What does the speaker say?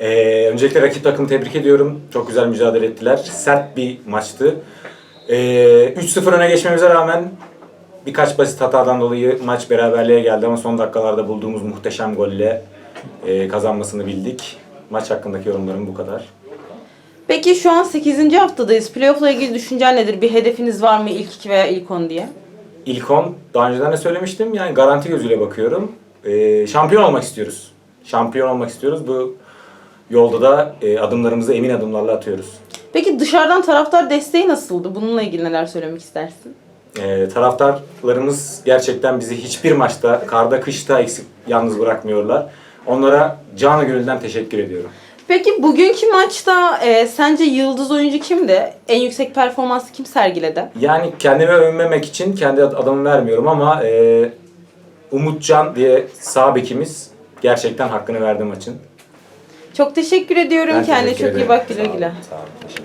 Ee, öncelikle rakip takımı tebrik ediyorum. Çok güzel mücadele ettiler. Sert bir maçtı. Ee, 3-0 öne geçmemize rağmen birkaç basit hatadan dolayı maç beraberliğe geldi ama son dakikalarda bulduğumuz muhteşem golle e, kazanmasını bildik. Maç hakkındaki yorumlarım bu kadar. Peki şu an 8. haftadayız. Playoff'la ilgili düşüncen nedir? Bir hedefiniz var mı ilk 2 veya ilk 10 diye? İlk 10 daha önceden de söylemiştim. Yani garanti gözüyle bakıyorum. Ee, şampiyon olmak istiyoruz. Şampiyon olmak istiyoruz. Bu yolda da e, adımlarımızı emin adımlarla atıyoruz. Peki dışarıdan taraftar desteği nasıldı? Bununla ilgili neler söylemek istersin? Ee, taraftarlarımız gerçekten bizi hiçbir maçta, karda kışta eksik yalnız bırakmıyorlar. Onlara canı gönülden teşekkür ediyorum. Peki bugünkü maçta e, sence yıldız oyuncu kimdi? En yüksek performansı kim sergiledi? Yani kendime övünmemek için kendi ad- adımı vermiyorum ama e, Umutcan diye sağ bekimiz gerçekten hakkını verdi maçın. Çok teşekkür ediyorum. Ben Kendine teşekkür çok iyi ederim. bak güle Sağ olun, güle. Sağ olun. Teşekkür